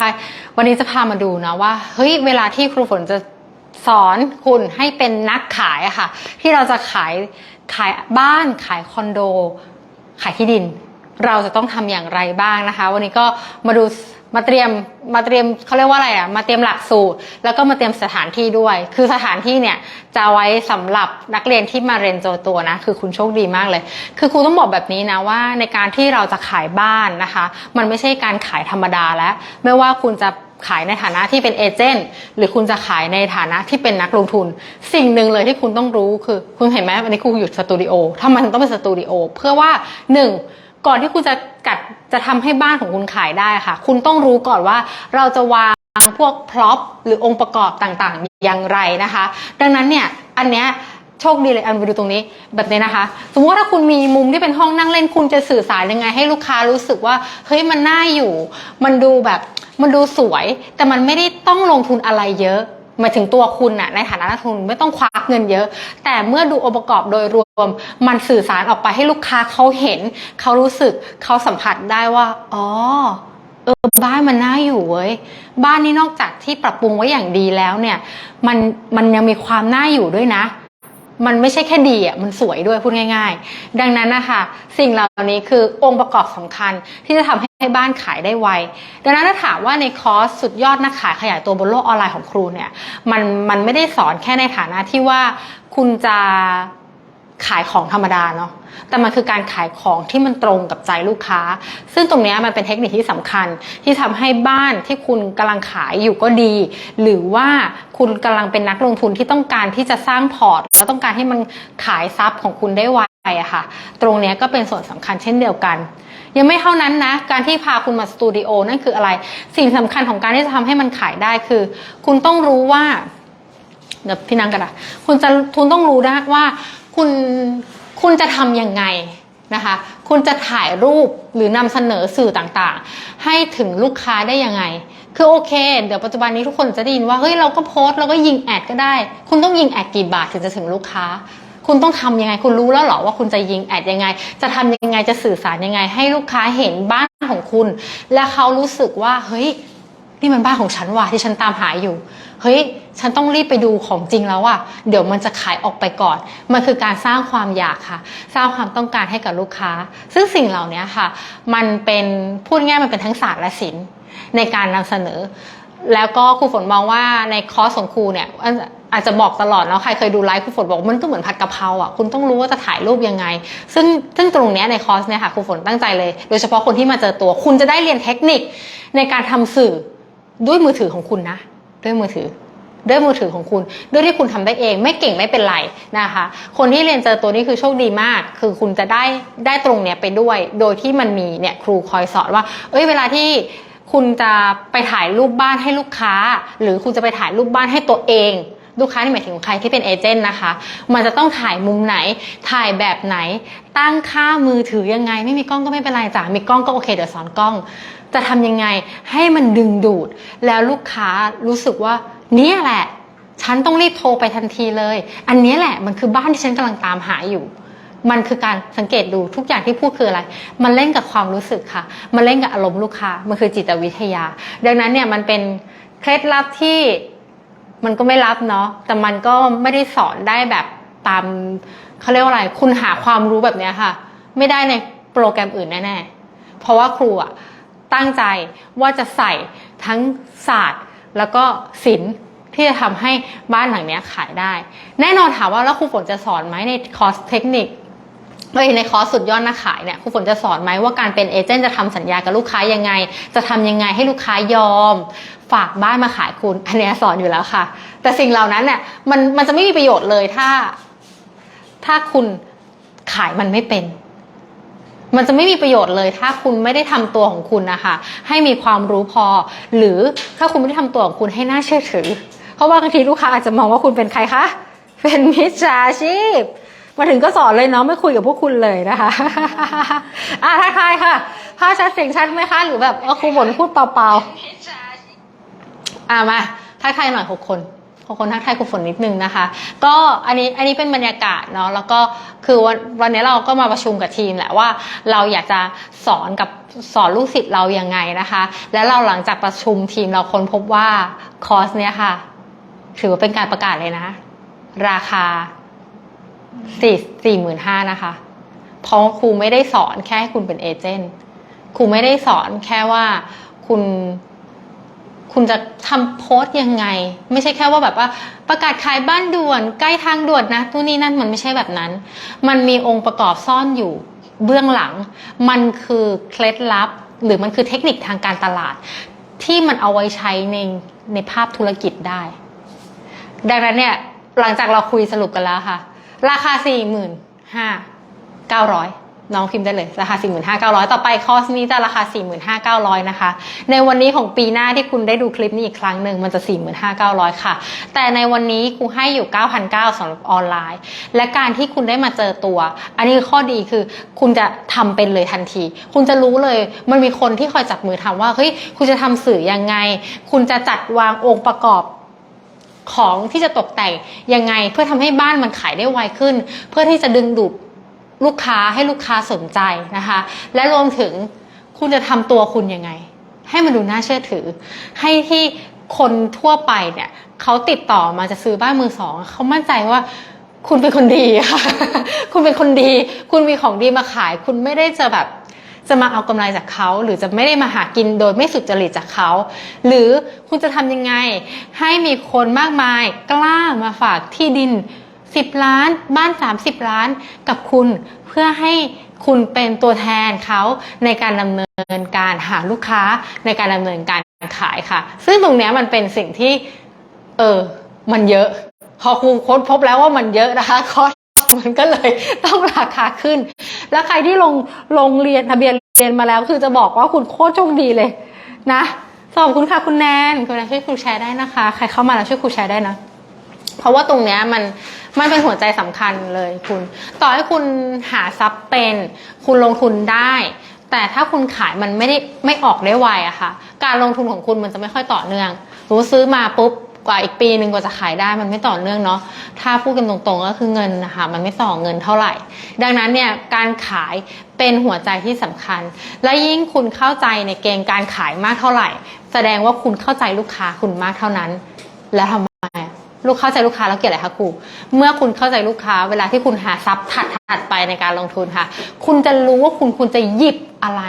ใช่วันนี้จะพามาดูนะว่า เฮ้ย เวลาที่ครูฝนจะสอนคุณให้เป็นนักขายอะค่ะ ที่เราจะขายขายบ้านขายคอนโด ขายที่ดิน เราจะต้องทำอย่างไรบ้างนะคะ วันนี้ก็มาดู มาเตรียมมาเตรียมเขาเรียกว่าอะไรอะมาเตรียมหลักสูตรแล้วก็มาเตรียมสถานที่ด้วย คือสถานที่เนี่ยจะไว้สำหรับนักเรียนที่มาเรียนโจตัวนะ คือคุณโชคดีมากเลย คือครูต้องบอกแบบนี้นะว่าในการที่เราจะขายบ้านนะคะ มันไม่ใช่การขายธรรมดาแล้ว ไม่ว่าคุณจะขายในฐานะที่เป็นเอเจนต์หรือคุณจะขายในฐานะที่เป็นนักลงทุน สิ่งหนึ่งเลยที่คุณต้องรู้คือคุณเห็นไหมวันนี้ครูอยู่สตูดิโอทำไมถึงต้องเป็นสตูดิโอเพื่อว่าหนึ่ง ก่อนที่คุณจะกัดจะทำให้บ้านของคุณขายได้ค่ะ คุณต้องรู้ก่อนว่าเราจะวางพวกพร็อพหรือองค์ประกอบต่างๆ อย่างไรนะคะ ดังนั้นเนี่ยอันเนี้ยโชคดีเลยอันไปดูตรงนี้แบบนี้นะคะ สมมติว่าถ้าคุณมีมุมที่เป็นห้องนั่งเล่นคุณจะสื่อสารยังไง ให้ลูกค้ารู้สึกว่าเฮ้ยมันน่าอยู่ มันดูแบบมันดูสวย แต่มันไม่ได้ต้องลงทุนอะไรเยอะ หมายถึงตัวคุณน่ะในฐานะนักทุนไม่ต้องควักเงินเยอะ แต่เมื่อดูองค์ประกอบโดยรวม มันสื่อสารออกไปให้ลูกค้าเขาเห็น เขารู้สึกเขาสัมผัสได้ว่า อ๋อเออบ้านมันน่าอยู่เว้ยบ้านนี้นอกจากที่ปรับปรุงไว้อย่างดีแล้วเนี่ย มันมันยังมีความน่าอยู่ด้วยนะ มันไม่ใช่แค่ดีอะมันสวยด้วยพูดง่าย ๆ ดังนั้นนะคะสิ่งเหล่านี้คือองค์ประกอบสำคัญที่จะทำให้บ้านขายได้ไว ดังนั้นถ้าถามว่าในคอร์สสุดยอดนักขายขยายตัวบนโลกออนไลน์ของครูเนี่ยมันมันไม่ได้สอนแค่ในฐานะที่ว่าคุณจะ ขายของธรรมดาเนาะแต่มันคือการขายของที่มันตรงกับใจลูกค้า ซึ่งตรงนี้มันเป็นเทคนิคที่สำคัญ ที่ทำให้บ้านที่คุณกำลังขายอยู่ก็ดี หรือว่าคุณกำลังเป็นนักลงทุนที่ต้องการที่จะสร้างพอร์ตแล้วต้องการให้มันขายทรัพย์ของคุณได้ไวอะค่ะ ตรงนี้ก็เป็นส่วนสำคัญเช่นเดียวกัน ยังไม่เท่านั้นนะ การที่พาคุณมาสตูดิโอนั่นคืออะไร สิ่งสำคัญของการที่จะทำให้มันขายได้คือ คุณต้องรู้ว่าเดี๋ยวพี่นังกันอะคุณจะคุณต้องรู้นะว่า คุณคุณจะทำยังไงนะคะ คุณจะถ่ายรูปหรือนำเสนอสื่อต่างๆ ให้ถึงลูกค้าได้ยังไง คือโอเค เดี๋ยวปัจจุบันนี้ทุกคนจะได้ยินว่าเฮ้ยเราก็โพสเราก็ยิงแอดก็ได้ คุณต้องยิงแอดกี่บาทถึงจะถึงลูกค้า คุณต้องทำยังไง คุณรู้แล้วหรอว่าคุณจะยิงแอดยังไง จะทำยังไงจะสื่อสารยังไง ให้ลูกค้าเห็นบ้านของคุณ และเขารู้สึกว่าเฮ้ย นี่มันบ้านของฉันว่ะที่ฉันตามหาอยู่ เฮ้ย ฉันต้องรีบไปดูของจริงแล้วอะเดี๋ยวมันจะขายออกไปก่อน มันคือการสร้างความอยากค่ะ สร้างความต้องการให้กับลูกค้า ซึ่งสิ่งเหล่านี้ค่ะ มันเป็นพูดง่ายมันเป็นทั้งศาสตร์และศิลป์ในการนำเสนอ แล้วก็ครูฝนมองว่าในคอร์สของครูเนี่ยอาจจะบอกตลอดเนาะใครเคยดูไลฟ์ครูฝนบอกมันก็เหมือนผัดกะเพราอะคุณต้องรู้ว่าจะถ่ายรูปยังไง ซึ่งซึ่งตรงเนี้ยในคอร์สเนี่ยค่ะครูฝนตั้งใจเลย โดยเฉพาะคนที่มาเจอตัว คุณจะได้เรียนเทคนิคในการทำสื่อ ด้วยมือถือของคุณนะ ด้วยมือถือ ด้วยมือถือของคุณ ด้วยที่คุณทำได้เอง ไม่เก่งไม่เป็นไรนะคะ คนที่เรียนเจอตัวนี้คือโชคดีมาก คือคุณจะได้ได้ตรงเนี้ยไปด้วย โดยที่มันมีเนี่ยครูคอยสอนว่า เอ้ยเวลาที่คุณจะไปถ่ายรูปบ้านให้ลูกค้า หรือคุณจะไปถ่ายรูปบ้านให้ตัวเองลูกค้านี่หมายถึงใครที่เป็นเอเจนต์นะคะ มันจะต้องถ่ายมุมไหน ถ่ายแบบไหน ตั้งค่ามือถือยังไง ไม่มีกล้องก็ไม่เป็นไรจ้ะ มีกล้องก็โอเค เดี๋ยวสอนกล้อง จะทำยังไงให้มันดึงดูด แล้วลูกค้ารู้สึกว่าเนี่ยแหละ ฉันต้องรีบโทรไปทันทีเลย อันนี้แหละมันคือบ้านที่ฉันกำลังตามหาอยู่ มันคือการสังเกตดูทุกอย่างที่พูดคืออะไร มันเล่นกับความรู้สึกค่ะ มันเล่นกับอารมณ์ลูกค้า มันคือจิตวิทยา ดังนั้นเนี่ยมันเป็นเคล็ดลับที่มันก็ไม่ลับเนาะ แต่มันก็ไม่ได้สอนได้แบบตามเขาเรียกว่าอะไร คุณหาความรู้แบบนี้ค่ะ ไม่ได้ในโปรแกรมอื่นแน่ๆ เพราะว่าครูอะ ตั้งใจว่าจะใส่ทั้งศาสตร์แล้วก็ศิลป์ที่จะทำให้บ้านหลังนี้ขายได้ แน่นอนถามว่าแล้วครูฝนจะสอนไหมในคอร์สเทคนิคเในคอร์สสุดยอดนักขายเนี่ยครูฝนจะสอนไหมว่าการเป็นเอเจนต์จะทำสัญญากับลูกค้ายังไง จะทำยังไงให้ลูกค้ายอม ฝากบ้านมาขายคุณ อันเนี้ยสอนอยู่แล้วค่ะ แต่สิ่งเหล่านั้นเนี่ยมันมันจะไม่มีประโยชน์เลยถ้า ถ้าคุณขายมันไม่เป็น มันจะไม่มีประโยชน์เลย ถ้าคุณไม่ได้ทำตัวของคุณนะคะ ให้มีความรู้พอ หรือถ้าคุณไม่ได้ทำตัวของคุณให้น่าเชื่อถือ เพราะว่าบางทีลูกค้าอาจจะมองว่าคุณเป็นใครคะ เป็นมิจฉาชีพ มาถึงก็สอนเลยเนาะไม่คุยกับพวกคุณเลยนะคะอะทักทายค่ะภาพชัดเสียงชัดไหมคะ หรือแบบครูฝนพูดเปล่าๆอะมาทักทายหน่อยหกคน อคนทักทายคุณฝนนิดนึงนะคะ ก็อันนี้อันนี้เป็นบรรยากาศเนาะแล้วก็คือวันวันนี้เราก็มาประชุมกับทีมแหละว่าเราอยากจะสอนกับสอนลูกศิษย์เรายังไงนะคะ แล้วเราหลังจากประชุมทีมเราค้นพบว่าคอร์สเนี้ยค่ะ ถือว่าเป็นการประกาศเลยนะ ราคาสี่สี่หมื่นห้านะคะเพราะครูไม่ได้สอนแค่ให้คุณเป็นเอเจนต์ครูไม่ได้สอนแค่ว่าคุณ คุณจะทำโพสต์ยังไง ไม่ใช่แค่ว่าแบบว่าประกาศขายบ้านด่วนใกล้ทางด่วนนะตู้นนี่นั่นมันไม่ใช่แบบนั้น มันมีองค์ประกอบซ่อนอยู่เบื้องหลัง มันคือเคล็ดลับ หรือมันคือเทคนิคทางการตลาด ที่มันเอาไว้ใช้ในในภาพธุรกิจได้ ดังนั้นเนี่ยหลังจากเราคุยสรุปกันแล้วค่ะ ราคาสี่หมื่นห้าเก้าร้อย น้องพิมพ์ได้เลย ราคา 45,900 ต่อไปคอร์สนี้จะราคา 45,900 นะคะ ในวันนี้ของปีหน้าที่คุณได้ดูคลิปนี้อีกครั้งหนึ่งมันจะ 45,900 ค่ะ แต่ในวันนี้ครูให้อยู่ 9,900สำหรับออนไลน์ และการที่คุณได้มาเจอตัว อันนี้ข้อดีคือคุณจะทำเป็นเลยทันที คุณจะรู้เลยมันมีคนที่คอยจับมือทำว่าเฮ้ยคุณจะทำสื่อยังไง คุณจะจัดวางองค์ประกอบของที่จะตกแต่งยังไงเพื่อทำให้บ้านมันขายได้ไวขึ้น เพื่อที่จะดึงดูด ลูกค้าให้ลูกค้าสนใจนะคะ และรวมถึงคุณจะทำตัวคุณยังไง ให้มันดูน่าเชื่อถือ ให้ที่คนทั่วไปเนี่ยเขาติดต่อมาจะซื้อบ้านมือสองเขามั่นใจว่าคุณเป็นคนดีค่ะ คุณเป็นคนดี คุณมีของดีมาขาย คุณไม่ได้จะแบบจะมาเอากำไรจากเขา หรือจะไม่ได้มาหากินโดยไม่สุจริตจากเขา หรือคุณจะทำยังไง ให้มีคนมากมายกล้ามาฝากที่ดิน 10 ล้าน บ้าน 30 ล้านกับคุณเพื่อให้คุณเป็นตัวแทนเขาในการดำเนินการหาลูกค้าในการดำเนินการขายค่ะ ซึ่งตรงนี้มันเป็นสิ่งที่ เออ มันเยอะ พอครูค้นพบแล้วว่ามันเยอะนะคะคอสมันก็เลยต้องราคาขึ้น แล้วใครที่ลงลงเรียนทะเบียนเรียนมาแล้ว คือจะบอกว่าคุณโคตรโชคดีเลยนะขอบคุณค่ะคุณแนนคุณแนนช่วยครูแชร์ได้นะคะ ใครเข้ามาแล้วช่วยครูแชร์ได้นะ เพราะว่าตรงเนี้ยมันมันเป็นหัวใจสำคัญเลยคุณ ต่อให้คุณหาทรัพย์เป็น คุณลงทุนได้ แต่ถ้าคุณขายมันไม่ได้ไม่ออกได้ไวอะค่ะ การลงทุนของคุณมันจะไม่ค่อยต่อเนื่องรู้ซื้อมาปุ๊บกว่าอีกปีหนึ่งกว่าจะขายได้มันไม่ต่อเนื่องเนาะถ้าพูดกันตรงๆก็คือเงินนะคะมันไม่ต่อเงินเท่าไหร่ ดังนั้นเนี่ยการขายเป็นหัวใจที่สำคัญ และยิ่งคุณเข้าใจในเกณฑ์การขายมากเท่าไหร่ แสดงว่าคุณเข้าใจลูกค้าคุณมากเท่านั้น แล้วทำไม ลูกเข้าใจลูกค้าแล้วเกี่ยวอะไรคะครู เมื่อคุณเข้าใจลูกค้า เวลาที่คุณหาทรัพย์ถัดถัดไปในการลงทุนค่ะ คุณจะรู้ว่าคุณคุณจะหยิบอะไร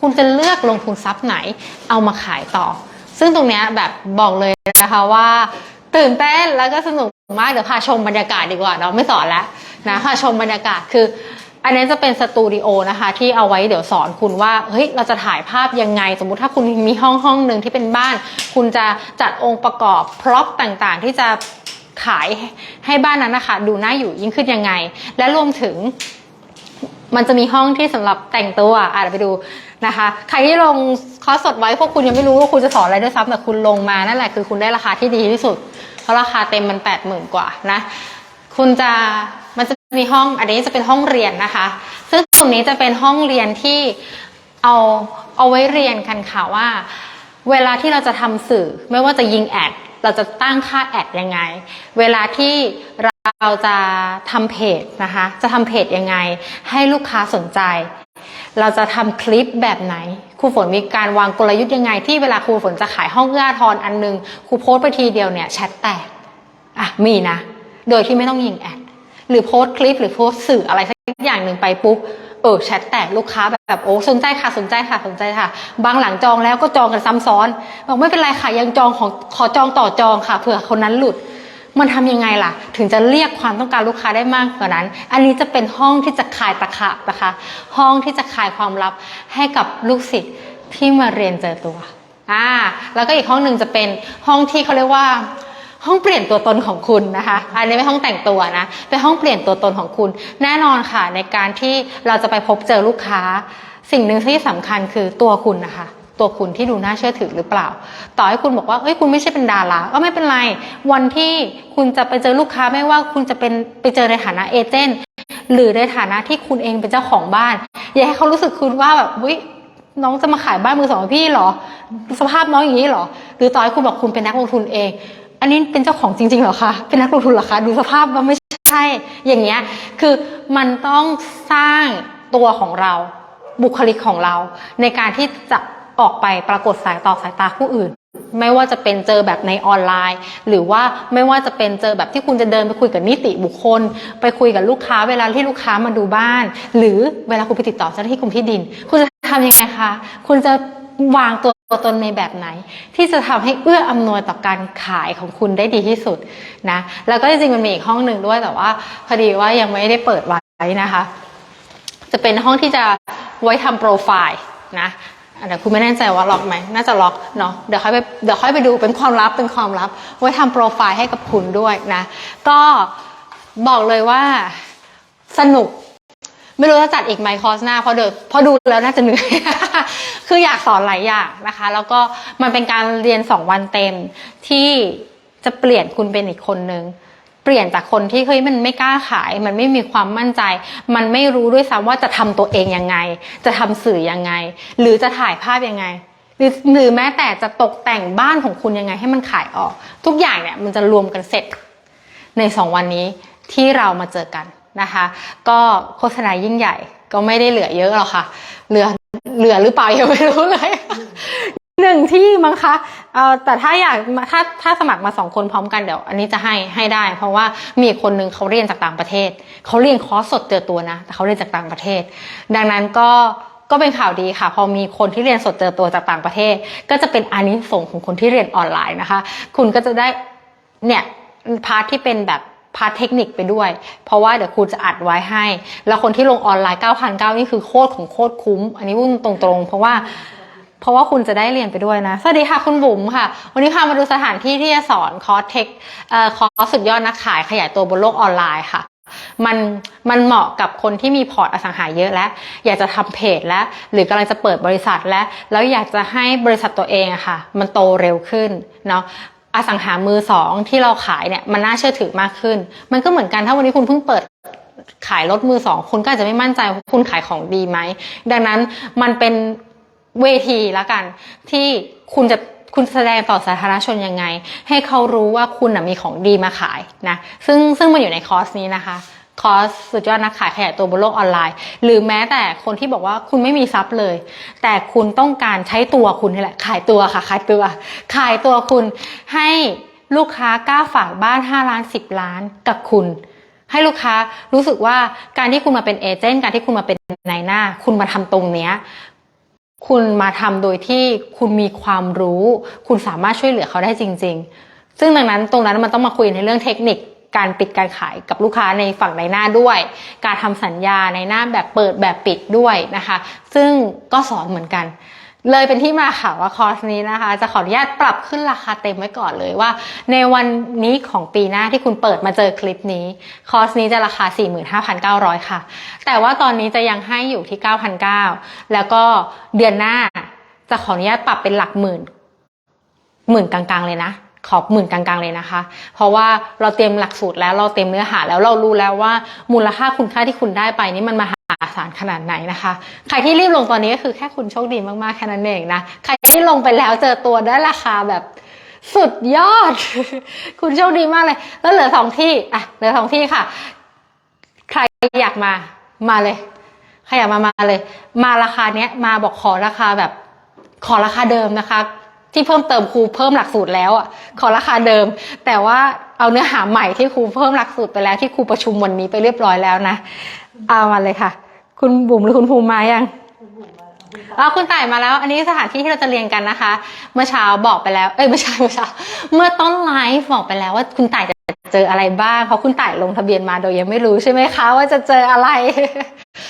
คุณจะเลือกลงทุนทรัพย์ไหน เอามาขายต่อ ซึ่งตรงนี้แบบบอกเลยนะคะว่าตื่นเต้นแล้วก็สนุกมากเดี๋ยวพาชมบรรยากาศดีกว่าเนาะไม่สอนแล้วนะพาชมบรรยากาศคือ อันนี้จะเป็นสตูดิโอนะคะที่เอาไว้เดี๋ยวสอนคุณว่าเฮ้ยเราจะถ่ายภาพยังไง สมมุติถ้าคุณมีห้องห้องหนึ่งที่เป็นบ้าน คุณจะจัดองค์ประกอบพร็อพต่างๆ ที่จะขายให้บ้านนั้นนะคะ ดูน่าอยู่ยิ่งขึ้นยังไง และรวมถึงมันจะมีห้องที่สำหรับแต่งตัวอะเดี๋ยวไปดูนะคะ ใครที่ลงคอร์สสดไว้พวกคุณยังไม่รู้ว่าคุณจะสอนอะไรด้วยซ้ำแต่คุณลงมานั่นแหละคือคุณได้ราคาที่ดีที่สุด เพราะราคาเต็มมันแปดหมื่นกว่านะ คุณจะ มีห้องอันนี้จะเป็นห้องเรียนนะคะ ซึ่งตรงนี้จะเป็นห้องเรียนที่เอาเอาไว้เรียนกันค่ะว่า เวลาที่เราจะทำสื่อไม่ว่าจะยิงแอดเราจะตั้งค่าแอดยังไง เวลาที่เราจะทำเพจนะคะ จะทำเพจยังไง ให้ลูกค้าสนใจ เราจะทำคลิปแบบไหนครูฝนมีการวางกลยุทธ์ยังไง ที่เวลาครูฝนจะขายห้องเอื้ออาทรอันนึงครูโพสต์ไปทีเดียวเนี่ยแชทแตกอะมีนะ โดยที่ไม่ต้องยิงแอด หรือโพสต์คลิป หรือโพสต์สื่ออะไรสักอย่างหนึ่งไปปุ๊บเออแชทแตกลูกค้าแบบแบบโอ้สนใจค่ะสนใจค่ะสนใจค่ะ บางหลังจองแล้วก็จองกันซ้ำซ้อนบอกไม่เป็นไรค่ะยังจองของขอจองต่อจองค่ะเผื่อคนนั้นหลุด มันทำยังไงล่ะ ถึงจะเรียกความต้องการลูกค้าได้มากกว่านั้น อันนี้จะเป็นห้องที่จะคลายตะขาบนะคะ ห้องที่จะคลายความลับให้กับลูกศิษย์ที่มาเรียนเจอตัวอ่าแล้วก็อีกห้องหนึ่งจะเป็นห้องที่เขาเรียกว่า ห้องเปลี่ยนตัวตนของคุณนะคะ อันนี้ไม่ห้องแต่งตัวนะ เป็นห้องเปลี่ยนตัวตนของคุณ แน่นอนค่ะในการที่เราจะไปพบเจอลูกค้า สิ่งหนึ่งที่สำคัญคือตัวคุณนะคะตัวคุณที่ดูน่าเชื่อถือหรือเปล่า ต่อให้คุณบอกว่าเอ้ยคุณไม่ใช่เป็นดาราก็ไม่เป็นไร วันที่คุณจะไปเจอลูกค้าไม่ว่าคุณจะเป็นไปเจอในฐานะเอเจนต์หรือในฐานะที่คุณเองเป็นเจ้าของบ้าน อย่าให้เขารู้สึกคุณว่าแบบวิน้องจะมาขายบ้านมือสองพี่หรอ สภาพน้องอย่างนี้หรอ หรือต่อให้คุณบอกคุณเป็นนักลงทุนเอง อันนี้เป็นเจ้าของจริงๆเหรอคะ เป็นนักลงทุนเหรอคะ ดูสภาพว่าไม่ใช่ อย่างเงี้ย คือมันต้องสร้างตัวของเรา บุคลิกของเรา ในการที่จะออกไปปรากฏสายต่อสายตาผู้อื่น ไม่ว่าจะเป็นเจอแบบในออนไลน์ หรือว่าไม่ว่าจะเป็นเจอแบบที่คุณจะเดินไปคุยกับนิติบุคคล ไปคุยกับลูกค้าเวลาที่ลูกค้ามาดูบ้าน หรือเวลาคุณไปติดต่อเจ้าหน้าที่กรมที่ดิน คุณจะทำยังไงคะ คุณจะวางตัว ตัวตนในแบบไหน ที่จะทำให้เอื้ออำนวยต่อการขายของคุณได้ดีที่สุดนะแล้วก็จริงๆมันมีอีกห้องหนึ่งด้วยแต่ว่าพอดีว่ายังไม่ได้เปิดไว้นะคะ จะเป็นห้องที่จะไว้ทำโปรไฟล์นะเดี๋ยวคุณไม่แน่ใจว่าล็อกไหมน่าจะล็อกเนาะเดี๋ยวค่อยไปเดี๋ยวค่อยไปดูเป็นความลับเป็นความลับ ไว้ทำโปรไฟล์ให้กับคุณด้วยนะก็บอกเลยว่าสนุก ไม่รู้จะจัดอีกไหมคอร์สหน้าเพราะเดี๋ยวพอดูแล้วน่าจะเหนื่อย คืออยากสอนหลายอย่างนะคะ แล้วก็มันเป็นการเรียนสองวันเต็มที่จะเปลี่ยนคุณเป็นอีกคนนึงเปลี่ยนจากคนที่เฮ้ยมันไม่กล้าขาย มันไม่มีความมั่นใจ มันไม่รู้ด้วยซ้ำว่าจะทำตัวเองยังไง จะทำสื่อยังไง หรือจะถ่ายภาพยังไง หรือหรือแม้แต่จะตกแต่งบ้านของคุณยังไงให้มันขายออก ทุกอย่างเนี่ยมันจะรวมกันเสร็จในสองวันนี้ที่เรามาเจอกัน นะคะ ก็โฆษณายิ่งใหญ่ก็ไม่ได้เหลือเยอะหรอกค่ะ เหลือเหลือหรือเปล่ายังไม่รู้เลยหนึ่งที่มั้งคะเอ่อแต่ถ้าอยากถ้าถ้าสมัครมาสองคนพร้อมกันเดี๋ยว อันนี้จะให้ให้ได้ เพราะว่ามีคนหนึ่งเขาเรียนจากต่างประเทศเขาเรียนคอร์สสดเจอตัวนะแต่เขาเรียนจากต่างประเทศ ดังนั้นก็ก็เป็นข่าวดีค่ะ พอมีคนที่เรียนสดเจอตัวจากต่างประเทศ ก็จะเป็นอานิสงส์ของคนที่เรียนออนไลน์นะคะ คุณก็จะได้เนี่ยพาร์ทที่เป็นแบบ พาร์ทเทคนิคไปด้วย เพราะว่าเดี๋ยวครูจะอัดไว้ให้ แล้วคนที่ลงออนไลน์ 9,900 นี่คือโคตรของโคตรคุ้ม อันนี้พูดตรงๆ เพราะว่าเพราะว่าคุณจะได้เรียนไปด้วยนะ สวัสดีค่ะคุณบุ๋มค่ะ วันนี้พามาดูสถานที่ที่จะสอนคอร์สเทคเอ่อคอร์สสุดยอดนักขายขยายตัวบนโลกออนไลน์ค่ะมันมันเหมาะกับคนที่มีพอร์ตอสังหาเยอะแล้ว อยากจะทำเพจแล้ว หรือกำลังจะเปิดบริษัทแล้ว แล้วอยากจะให้บริษัทตัวเองอะค่ะ มันโตเร็วขึ้นเนาะ อสังหามือสองที่เราขายเนี่ยมันน่าเชื่อถือมากขึ้น มันก็เหมือนกันถ้าวันนี้คุณเพิ่งเปิดขายรถมือสองคุณก็อาจจะไม่มั่นใจว่าคุณขายของดีไหม ดังนั้นมันเป็นเวทีละกัน ที่คุณจะคุณแสดงต่อสาธารณชนยังไง ให้เขารู้ว่าคุณมีของดีมาขายนะซึ่งซึ่งมันอยู่ในคอร์สนี้นะคะ คอร์สสุดยอดนักขายขยายตัวบนโลกออนไลน์ หรือแม้แต่คนที่บอกว่าคุณไม่มีทรัพย์เลย แต่คุณต้องการใช้ตัวคุณนี่แหละ ขายตัวค่ะ ขายตัว ขายตัวคุณให้ลูกค้ากล้าฝากบ้าน 5 ล้าน 10 ล้านกับคุณ ให้ลูกค้ารู้สึกว่าการที่คุณมาเป็นเอเจนต์การที่คุณมาเป็นนายหน้า คุณมาทำตรงเนี้ยคุณมาทำโดยที่คุณมีความรู้ คุณสามารถช่วยเหลือเขาได้จริง ๆ ซึ่งดังนั้นตรงนั้นมันต้องมาคุยในเรื่องเทคนิค การปิดการขายกับลูกค้าในฝั่งในหน้าด้วย การทำสัญญาในหน้าแบบเปิดแบบปิดด้วยนะคะ ซึ่งก็สอนเหมือนกันเลยเป็นที่มาค่ะว่าคอร์สนี้นะคะ จะขออนุญาตปรับขึ้นราคาเต็มไว้ก่อนเลยว่า ในวันนี้ของปีหน้าที่คุณเปิดมาเจอคลิปนี้ คอร์สนี้จะราคา 45,900 ค่ะ แต่ว่าตอนนี้จะยังให้อยู่ที่ 9,900 แล้วก็เดือนหน้าจะขออนุญาตปรับเป็นหลักหมื่นหมื่นกลางๆเลยนะ ขอบหมื่นกลางๆเลยนะคะ เพราะว่าเราเตรียมหลักสูตรแล้วเราเตรียมเนื้อหาแล้วเรารู้แล้วว่ามูลค่าคุณค่าที่คุณได้ไปนี่มันมหาศาลขนาดไหนนะคะ ใครที่รีบลงตอนนี้ก็คือแค่คุณโชคดีมากๆแค่นั้นเองนะ ใครที่ลงไปแล้วเจอตัวได้ราคาแบบสุดยอด คุณโชคดีมากเลย แล้วเหลือสองที่อะเหลือสองที่ค่ะ ใครอยากมามาเลยใครอยากมามาเลย มาราคาเนี้ยมาบอกขอราคาแบบขอราคาเดิมนะคะ ที่เพิ่มเติมครูเพิ่มหลักสูตรแล้วอะขอราคาเดิม แต่ว่าเอาเนื้อหาใหม่ที่ครูเพิ่มหลักสูตรไปแล้วที่ครูประชุมวันนี้ไปเรียบร้อยแล้วนะ เอามาเลยค่ะ คุณบุ๋มหรือคุณภูมิมายังอ๋อคุณต่ายมาแล้ว อันนี้สถานที่ที่เราจะเรียนกันนะคะ เมื่อเช้าบอกไปแล้ว เอ้ยไม่ใช่เมื่อเช้า เมื่อต้นไลฟ์บอกไปแล้วว่าคุณต่ายจะ เจออะไรบ้าง เพราะคุณต่ายลงทะเบียนมาโดยยังไม่รู้ใช่ไหมคะ ว่าจะเจออะไร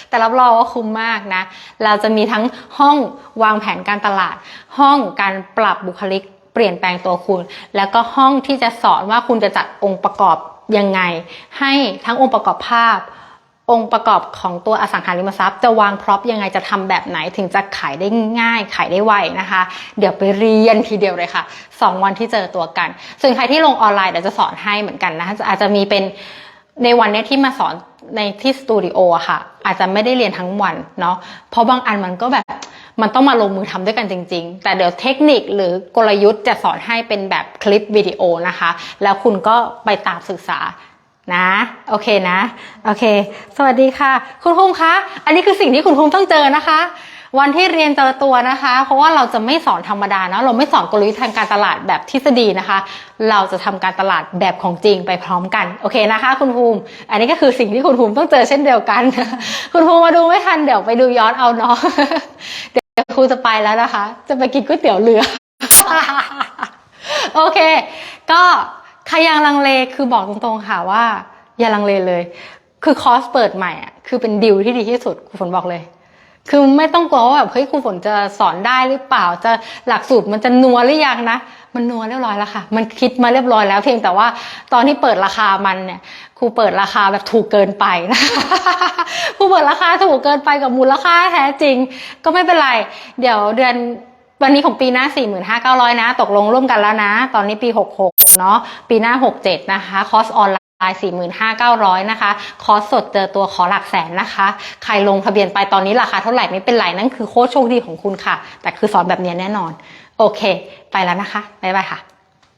แต่รับรองว่าคุ้มมากนะ เราจะมีทั้งห้องวางแผนการตลาด ห้องการปรับบุคลิกเปลี่ยนแปลงตัวคุณ แล้วก็ห้องที่จะสอนว่าคุณจะจัดองค์ประกอบยังไง ให้ทั้งองค์ประกอบภาพ องค์ประกอบของตัวอสังหาริมทรัพย์จะวางพร็อพยังไงจะทำแบบไหนถึงจะขายได้ง่ายขายได้ไวนะคะ เดี๋ยวไปเรียนทีเดียวเลยค่ะ 2 วันที่เจอตัวกัน ส่วนใครที่ลงออนไลน์เดี๋ยวจะสอนให้เหมือนกันนะคะอาจจะมีเป็นในวันนี้ที่มาสอนในที่สตูดิโออะค่ะ อาจจะไม่ได้เรียนทั้งวันเนาะเพราะบางอันมันก็แบบมันต้องมาลงมือทำด้วยกันจริง ๆ แต่เดี๋ยวเทคนิคหรือกลยุทธ์จะสอนให้เป็นแบบคลิปวิดีโอนะคะ แล้วคุณก็ไปตามศึกษา นะ โอเคนะ โอเค สวัสดีค่ะ คุณภูมิคะ อันนี้คือสิ่งที่คุณภูมิต้องเจอนะคะ วันที่เรียนเจอตัวนะคะ เพราะว่าเราจะไม่สอนธรรมดานะเราไม่สอนกลยุทธ์ทางการตลาดแบบทฤษฎีนะคะ เราจะทำการตลาดแบบของจริงไปพร้อมกัน โอเคนะคะ คุณภูมิ อันนี้ก็คือสิ่งที่คุณภูมิต้องเจอเช่นเดียวกัน คุณภูมิมาดูไม่ทันเดี๋ยวไปดูย้อนเอาเนาะ เดี๋ยวครูจะไปแล้วนะคะ จะไปกินก๋วยเตี๋ยวเรือ โอเค ก็ ใครยังลังเลคือบอกตรงๆค่ะว่า อย่าลังเลเลย คือคอร์สเปิดใหม่อะคือเป็นดิวที่ดีที่สุดครูฝนบอกเลย คือไม่ต้องกลัวว่าแบบเฮ้ยครูฝนจะสอนได้หรือเปล่าจะหลักสูตรมันจะนัวหรือยังนะ มันนัวเรียบร้อยแล้วค่ะ มันคิดมาเรียบร้อยแล้วเพียงแต่ว่าตอนที่เปิดราคามันเนี่ยครูเปิดราคาแบบถูกเกินไปนะครูเปิดราคาถูกเกินไปกับมูลค่าแท้จริง ก็ไม่เป็นไร เดี๋ยวเดือน วันนี้ของปีหน้า 45,900 นะ ตกลงร่วมกันแล้วนะ ตอนนี้ปี 66 เนาะ ปีหน้า 67 นะคะ คอสออนไลน์45,900 นะคะ คอสสดเจอตัวขอหลักแสนนะคะ ใครลงทะเบียนไปตอนนี้ราคาเท่าไหร่ไม่เป็นไร นั่นคือโคตรโชคดีของคุณค่ะ แต่คือสอนแบบนี้แน่นอน โอเค ไปแล้วนะคะ บ๊ายบายค่ะ